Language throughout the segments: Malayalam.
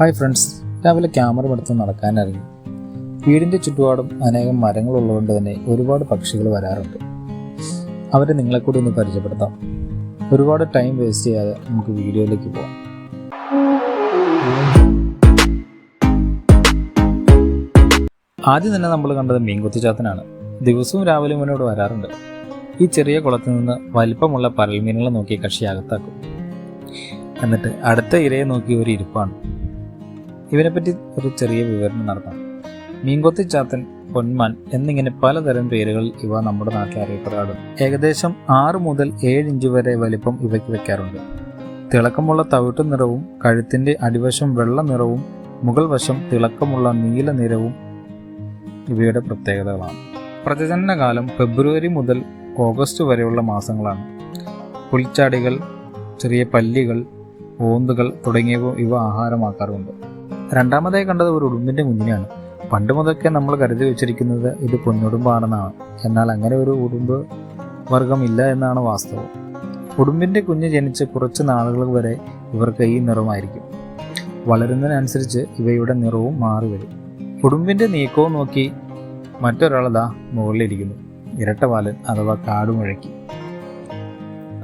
ഹായ് ഫ്രണ്ട്സ് രാവിലെ ക്യാമറ എടുത്ത് നടക്കാനിറങ്ങി. വീടിന്റെ ചുറ്റുപാടും അനേകം മരങ്ങളുള്ളതുകൊണ്ട് തന്നെ ഒരുപാട് പക്ഷികൾ വരാറുണ്ട്. അവരെ നിങ്ങളെ കൂടി ഒന്ന് പരിചയപ്പെടുത്താം. ഒരുപാട് ടൈം വേസ്റ്റ് ചെയ്യാതെ നമുക്ക് വീഡിയോയിലേക്ക് പോകാം ആദ്യം തന്നെ നമ്മൾ കണ്ടത് മീൻകുത്തിച്ചാത്തനാണ്. ദിവസവും രാവിലെ മുന്നോട് വരാറുണ്ട്. ഈ ചെറിയ കുളത്തിൽ നിന്ന് വലിപ്പമുള്ള പരൽമീനുകളെ നോക്കി കക്ഷി അകത്താക്കും. എന്നിട്ട് അടുത്ത ഇരയെ നോക്കി ഒരു ഇരിപ്പാണ്. ഇവനെപ്പറ്റി ഒരു ചെറിയ വിവരണം നടത്താം. മീൻകൊത്തി ചാത്തൻ പൊന്മാൻ എന്നിങ്ങനെ പലതരം പേരുകളിൽ ഇവ നമ്മുടെ നാട്ടിൽ അറിയപ്പെടാറുണ്ട്. ഏകദേശം ആറ് മുതൽ ഏഴ് ഇഞ്ച് വരെ വലിപ്പം ഇവയ്ക്ക് വെക്കാറുണ്ട്. തിളക്കമുള്ള തവിട്ടു നിറവും കഴുത്തിന്റെ അടിവശം വെള്ള നിറവും മുകൾ വശം തിളക്കമുള്ള നീല നിറവും ഇവയുടെ പ്രത്യേകതകളാണ്. പ്രജനനകാലം ഫെബ്രുവരി മുതൽ ഓഗസ്റ്റ് വരെയുള്ള മാസങ്ങളാണ്. പുൽച്ചാടികൾ ചെറിയ പല്ലികൾ ഓന്തുകൾ തുടങ്ങിയവ ഇവ ആഹാരമാക്കാറുണ്ട്. രണ്ടാമതായി കണ്ടത് ഒരു ഉടുമ്പിന്റെ കുഞ്ഞിനെയാണ്. പണ്ട് മുതൽക്കേ നമ്മൾ കരുതി വെച്ചിരിക്കുന്നത് ഇത് പൊന്നുടുമ്പാണെന്നാണ്. എന്നാൽ അങ്ങനെ ഒരു ഉടുമ്പ് വർഗമില്ല എന്നാണ് വാസ്തവം. ഉടുമ്പിന്റെ കുഞ്ഞ് ജനിച്ച് കുറച്ച് നാളുകൾ വരെ ഇവർക്ക് ഈ നിറമായിരിക്കും. വളരുന്നതിനനുസരിച്ച് ഇവയുടെ നിറവും മാറി വരും. ഉടുമ്പിന്റെ നീക്കവും നോക്കി മറ്റൊരാളതാ മുകളിലിരിക്കുന്നു. ഇരട്ടവാലൻ അഥവാ കാടുമുഴക്കി.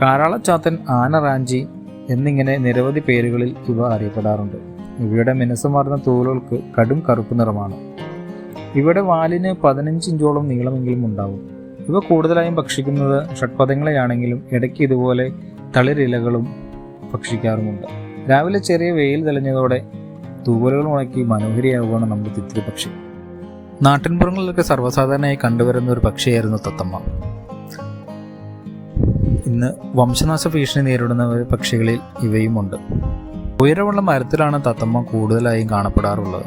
കാരാളച്ചാത്തൻ ആന റാഞ്ചി എന്നിങ്ങനെ നിരവധി പേരുകളിൽ ഇവ അറിയപ്പെടാറുണ്ട്. ഇവയുടെ മിനുസമാർന്ന തോലുകൾക്ക് കടും കറുപ്പ് നിറമാണ്. ഇവയുടെ വാലിന് പതിനഞ്ച് ഇഞ്ചോളം നീളമെങ്കിലും ഉണ്ടാവും. ഇവ കൂടുതലായും ഭക്ഷിക്കുന്നത് ഷഡ്പഥങ്ങളെയാണെങ്കിലും ഇടയ്ക്ക് ഇതുപോലെ തളിരിലകളും ഭക്ഷിക്കാറുമുണ്ട്. രാവിലെ ചെറിയ വെയിൽ തെളിഞ്ഞതോടെ തൂവലുകൾ ഉണക്കി മനോഹരിയാവുകയാണ് നമ്മുടെ തിത്തിരി പക്ഷി. നാട്ടിൻപുറങ്ങളിലൊക്കെ സർവസാധാരണയായി കണ്ടുവരുന്ന ഒരു പക്ഷിയായിരുന്നു തത്തമ്മ. ഇന്ന് വംശനാശ ഭീഷണി നേരിടുന്ന പക്ഷികളിൽ ഇവയുമുണ്ട്. ഉയരമുള്ള മരത്തിലാണ് തത്തമ്മ കൂടുതലായും കാണപ്പെടാറുള്ളത്.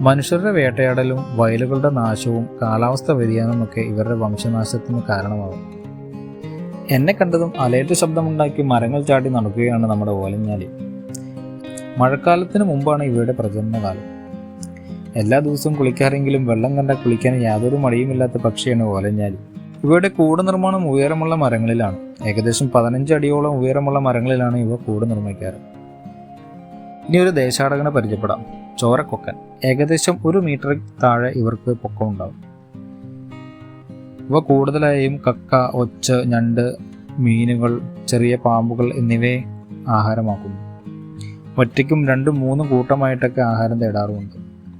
മനുഷ്യരുടെ വേട്ടയാടലും വയലുകളുടെ നാശവും കാലാവസ്ഥ വ്യതിയാനമൊക്കെ ഇവരുടെ വംശനാശത്തിന് കാരണമാകും. എന്നെ കണ്ടതും അലേറ്റ് ശബ്ദമുണ്ടാക്കി മരങ്ങൾ ചാടി നടക്കുകയാണ് നമ്മുടെ ഓലഞ്ഞാലി. മഴക്കാലത്തിന് മുമ്പാണ് ഇവയുടെ പ്രജനനകാലം. എല്ലാ ദിവസവും കുളിക്കാറെങ്കിലും വെള്ളം കണ്ട കുളിക്കാൻ യാതൊരു മടിയുമില്ലാത്ത പക്ഷിയാണ് ഓലഞ്ഞാലി. ഇവയുടെ കൂട് നിർമ്മാണം ഉയരമുള്ള മരങ്ങളിലാണ്. ഏകദേശം പതിനഞ്ച് അടിയോളം ഉയരമുള്ള മരങ്ങളിലാണ് ഇവ കൂട് നിർമ്മിക്കാറ്. ഇനി ഒരു ദേശാടകനെ പരിചയപ്പെടാം. ചോരക്കൊക്കൻ. ഏകദേശം ഒരു മീറ്റർ താഴെ ഇവർക്ക് പൊക്കമുണ്ടാവും ഇവ കൂടുതലായും കക്ക ഒച്ച ഞണ്ട് മീനുകൾ ചെറിയ പാമ്പുകൾ എന്നിവയെ ആഹാരമാക്കുന്നു. ഒറ്റയ്ക്കും രണ്ടും മൂന്നും കൂട്ടമായിട്ടൊക്കെ ആഹാരം തേടാറുമുണ്ട്.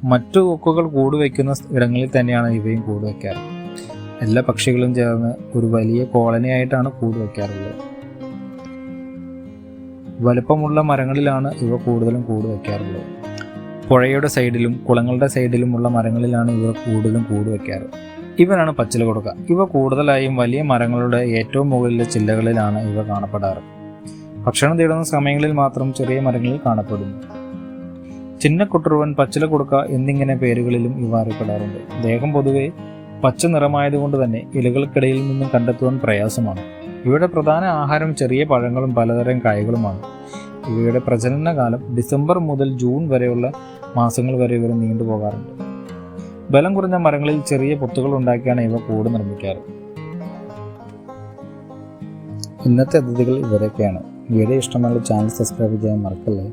മറ്റു കൊക്കുകൾ കൂട് വയ്ക്കുന്ന ഇടങ്ങളിൽ തന്നെയാണ് ഇവയും കൂട് വയ്ക്കാറ് എല്ലാ പക്ഷികളും ചേർന്ന് ഒരു വലിയ കോളനിയായിട്ടാണ് കൂടുവയ്ക്കാറുള്ളത് കൂട് വയ്ക്കാറുള്ളത് വലുപ്പമുള്ള മരങ്ങളിലാണ് ഇവ കൂടുതലും കൂട് വയ്ക്കാറുള്ളത് പുഴയുടെ സൈഡിലും കുളങ്ങളുടെ സൈഡിലുമുള്ള മരങ്ങളിലാണ് ഇവ കൂടുതലും കൂട് വയ്ക്കാറ് ഇവനാണ് പച്ചില കൊടുക്ക. ഇവ കൂടുതലായും വലിയ മരങ്ങളുടെ ഏറ്റവും മുകളിലെ ചില്ലകളിലാണ് ഇവ കാണപ്പെടാറ്. ഭക്ഷണം തേടുന്ന സമയങ്ങളിൽ മാത്രം ചെറിയ മരങ്ങളിൽ കാണപ്പെടുന്നു. ചിന്നക്കുട്ടുറുവൻ പച്ചില കൊടുക്ക എന്നിങ്ങനെ പേരുകളിലും ഇവ അറിയപ്പെടാറുണ്ട്. ദേഹം പൊതുവെ പച്ച നിറമായതുകൊണ്ട് തന്നെ ഇലകൾക്കിടയിൽ നിന്നും കണ്ടെത്തുവാൻ പ്രയാസമാണ്. ഇവയുടെ പ്രധാന ആഹാരം ചെറിയ പഴങ്ങളും പലതരം കായകളുമാണ്. ഇവയുടെ പ്രജനനകാലം ഡിസംബർ മുതൽ ജൂൺ വരെയുള്ള മാസങ്ങൾ വരെ ഇവർ നീണ്ടുപോകാറുണ്ട് ബലം കുറഞ്ഞ മരങ്ങളിൽ ചെറിയ പൊത്തുകൾ ഉണ്ടാക്കിയാണ് ഇവ കൂട് നിർമ്മിക്കാറ്. ഇന്നത്തെ അതിഥികൾ ഇവരൊക്കെയാണ്. വീഡിയോ ഇഷ്ടമുള്ള ചാനൽ സബ്സ്ക്രൈബ് ചെയ്യാൻ മറക്കല്ലേ?